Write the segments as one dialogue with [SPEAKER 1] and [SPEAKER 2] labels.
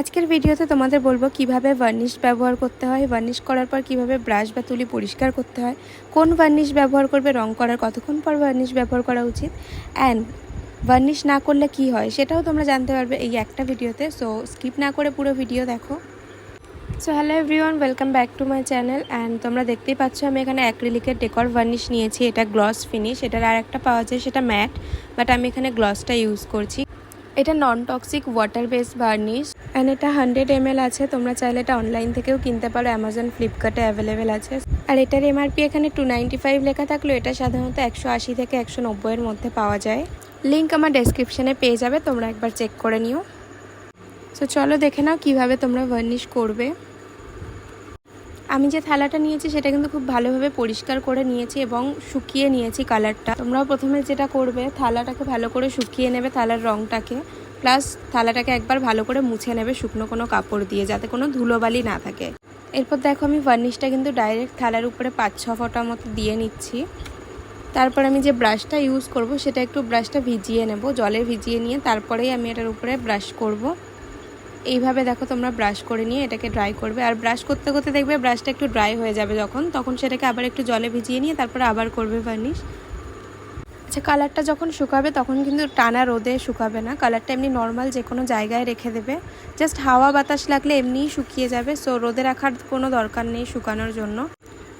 [SPEAKER 1] আজকের ভিডিওতে তোমাদের বলব কীভাবে ভার্নিশ ব্যবহার করতে হয়। ভার্নিশ করার পর কীভাবে ব্রাশ বা তুলি পরিষ্কার করতে হয়। কোন ভার্নিশ ব্যবহার করবে, রং করার কতক্ষণ পর ভার্নিশ ব্যবহার করা উচিত। অ্যান্ড ভার্নিশ না করলে কি হয়, সেটাও তোমরা জানতে পারবে এই একটা ভিডিওতে। সো স্কিপ না করে পুরো ভিডিও দেখো। So hello everyone welcome back to my channel and তোমরা দেখতেই পাচ্ছ, আমি এখানে অ্যাক্রিলিকের ডেকর ভার্নিশ নিয়েছি। এটা গ্লস ফিনিশ এটার আর একটা পাওয়া যায়, সেটা ম্যাট বাট আমি এখানে গ্লসটা ইউজ করছি। এটা non toxic water base varnish and এটা হান্ড্রেড এম আছে। তোমরা চাইলে এটা অনলাইন থেকেও কিনতে পারো। অ্যামাজন ফ্লিপকার্টে অ্যাভেলেবেল আছে। আর এটার এমআরপি এখানে টু লেখা থাকল এটা সাধারণত একশো আশি থেকে একশো নব্বইয়ের মধ্যে পাওয়া যায়। লিঙ্ক আমার ডেসক্রিপশানে পেয়ে যাবে। তোমরা একবার চেক করে নিও। সো চলো দেখে নাও কীভাবে তোমরা ভার্নিশ করবে। আমি যে থালাটা নিয়েছি সেটা কিন্তু খুব ভালোভাবে পরিষ্কার করে নিয়েছি এবং শুকিয়ে নিয়েছি কালারটা। তোমরাও প্রথমে যেটা করবে, থালাটাকে ভালো করে শুকিয়ে নেবে থালার রঙটাকে প্লাস থালাটাকে একবার ভালো করে মুছে নেবে শুকনো কোনো কাপড় দিয়ে যাতে কোনো ধুলোবালি না থাকে। এরপর দেখো আমি ভার্নিশটা কিন্তু ডাইরেক্ট থালার উপরে পাঁচ ছ ফোঁটা মতো দিয়ে নিচ্ছি। তারপর আমি যে ব্রাশটা ইউজ করব সেটা একটু ব্রাশটা ভিজিয়ে নেব, জলে ভিজিয়ে নিয়ে তারপরেই আমি এটার উপরে ব্রাশ করব। এইভাবে দেখো তোমরা ব্রাশ করে নিয়ে এটাকে ড্রাই করবে। আর ব্রাশ করতে করতে দেখবে ব্রাশটা একটু ড্রাই হয়ে যাবে যখন, তখন সেটাকে আবার একটু জলে ভিজিয়ে নিয়ে তারপর আবার করবে ভার্নিশ আচ্ছা কালারটা যখন শুকাবে তখন কিন্তু টানা রোদে শুকাবে না। কালারটা এমনি নর্মাল যে কোনো জায়গায় রেখে দেবে। জাস্ট হাওয়া বাতাস লাগলে এমনিই শুকিয়ে যাবে। সো রোদে রাখার কোনো দরকার নেই শুকানোর জন্য।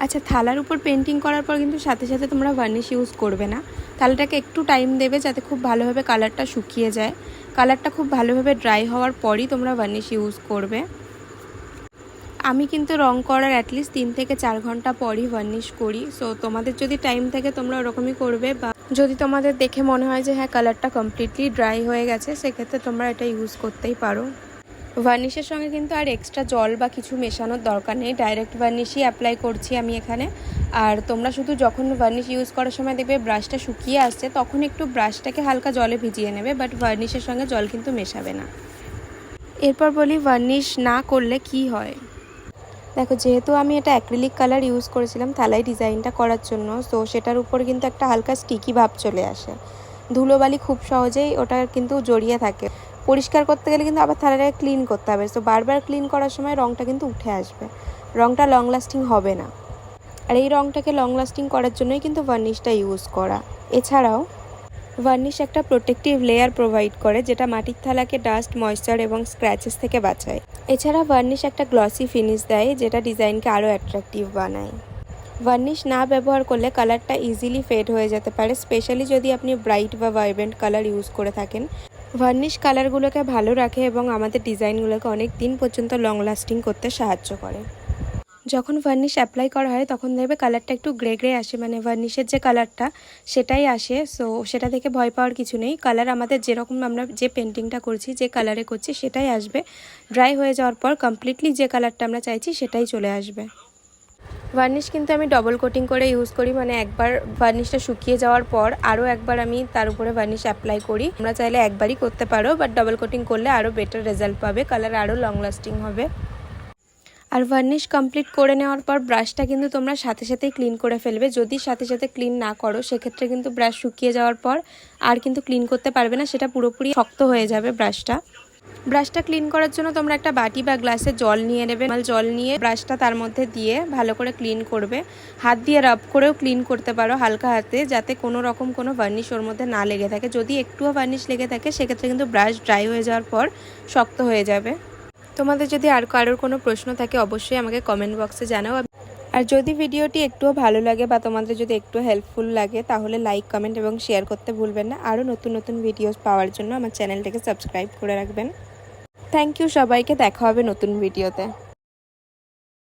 [SPEAKER 1] আচ্ছা থালার উপর পেন্টিং করার পর কিন্তু সাথে সাথে তোমরা ভার্নিশ ইউজ করবে না। থালাটাকে একটু টাইম দেবে যাতে খুব ভালোভাবে কালারটা শুকিয়ে যায়। কালারটা খুব ভালোভাবে ড্রাই হওয়ার পরই তোমরা ভার্নিশ ইউজ করবে। আমি কিন্তু রং করার অ্যাটলিস্ট তিন থেকে চার ঘণ্টা পরই ভার্নিশ করি। সো তোমাদের যদি টাইম থাকে তোমরা ওরকমই করবে বা যদি তোমাদের দেখে মনে হয় যে হ্যাঁ কালারটা কমপ্লিটলি ড্রাই হয়ে গেছে, সেক্ষেত্রে তোমরা এটা ইউজ করতেই পারো। ভার্নিশের সঙ্গে কিন্তু আর এক্সট্রা জল বা কিছু মেশানোর দরকার নেই। ডাইরেক্ট ভার্নিশই অ্যাপ্লাই করছি আমি এখানে। আর তোমরা শুধু যখন ভার্নিশ ইউজ করার সময় দেখবে ব্রাশটা শুকিয়ে আসছে, তখন একটু ব্রাশটাকে হালকা জলে ভিজিয়ে নেবে বাট ভার্নিশের সঙ্গে জল কিন্তু মেশাবে না। এরপর বলি ভার্নিশ না করলে কি হয়? দেখো, যেহেতু আমি এটা অ্যাক্রিলিক কালার ইউজ করেছিলাম থালাই ডিজাইনটা করার জন্য, তো সেটার উপর কিন্তু একটা হালকা স্টিকি ভাব চলে আসে। ধুলোবালি খুব সহজেই ওটা কিন্তু জড়িয়ে থাকে। পরিষ্কার করতে গেলে কিন্তু আবার থালাটাকে ক্লিন করতে হবে। তো বারবার ক্লিন করার সময় রঙটা কিন্তু উঠে আসবে। রঙটা লং লাস্টিং হবে না। আর এই রঙটাকে লং লাস্টিং করার জন্যই কিন্তু ভার্নিশটা ইউজ করা। এছাড়াও ভার্নিশ একটা প্রোটেক্টিভ লেয়ার প্রোভাইড করে, যেটা মাটির থালাকে ডাস্ট ময়েশ্চার এবং স্ক্র্যাচেস থেকে বাঁচায়। এছাড়া ভার্নিশ একটা গ্লসি ফিনিশ দেয়, যেটা ডিজাইনকে আরও অ্যাট্রাকটিভ বানায়। ভার্নিশ না ব্যবহার করলে কালারটা ইজিলি ফেড হয়ে যেতে পারে স্পেশালি যদি আপনি ব্রাইট বা ভাইব্রেন্ট কালার ইউজ করে থাকেন। ভার্নিশ কালারগুলোকে ভালো রাখে এবং আমাদের ডিজাইনগুলোকে অনেক দিন পর্যন্ত লং লাস্টিং করতে সাহায্য করে। যখন ভার্নিশ অ্যাপ্লাই করা হয়, তখন দেখবে কালারটা একটু গ্রে গ্রে আসে মানে ভার্নিশের যে কালারটা সেটাই আসে। সো সেটা থেকে ভয় পাওয়ার কিছু নেই। কালার আমাদের যেরকম আমরা যে পেন্টিংটা করছি, যে কালারে করছি, সেটাই আসবে। ড্রাই হয়ে যাওয়ার পর কমপ্লিটলি যে কালারটা আমরা চাইছি, সেটাই চলে আসবে। ভার্নিশ কিন্তু আমি ডবল কোটিং করে ইউজ করি মানে একবার ভার্নিশটা শুকিয়ে যাওয়ার পর আরও একবার আমি তার উপরে ভার্নিশ অ্যাপ্লাই করি। আমরা চাইলে একবারই করতে পারো বাট ডবল কোটিং করলে আরও বেটার রেজাল্ট পাবে কালার আরও লং লাস্টিং হবে। আর ভার্নিশ কমপ্লিট করে নেওয়ার পর ব্রাশটা কিন্তু তোমরা সাথে সাথেই ক্লিন করে ফেলবে। যদি সাথে সাথে ক্লিন না করো, সেক্ষেত্রে কিন্তু ব্রাশ শুকিয়ে যাওয়ার পর আর কিন্তু ক্লিন করতে পারবে না, সেটা পুরোপুরি শক্ত হয়ে যাবে ব্রাশটা ব্রাশটা ক্লিন করার জন্য তোমরা একটা বাটি বা গ্লাসে জল নিয়ে নেবে। জল নিয়ে ব্রাশটা তার মধ্যে দিয়ে ভালো করে ক্লিন করবে। হাত দিয়ে রাব করেও ক্লিন করতে পারো হালকা হাতে, যাতে কোনো রকম কোনো ভার্নিশ ওর মধ্যে না লেগে থাকে। যদি একটুও ভার্নিশ লেগে থাকে, সেক্ষেত্রে কিন্তু ব্রাশ ড্রাই হয়ে যাওয়ার পর শক্ত হয়ে যাবে। তোমাদের যদি আর কারোর কোনো প্রশ্ন থাকে, অবশ্যই আমাকে কমেন্ট বক্সে জানাও। আর যদি ভিডিওটি একটুও ভালো লাগে বা তোমাদের যদি একটু হেল্পফুল লাগে, তাহলে লাইক কমেন্ট এবং শেয়ার করতে ভুলবেন না। আরও নতুন নতুন ভিডিওস পাওয়ার জন্য আমার চ্যানেলটাকে সাবস্ক্রাইব করে রাখবেন। থ্যাংক ইউ সবাইকে, দেখা হবে নতুন ভিডিওতে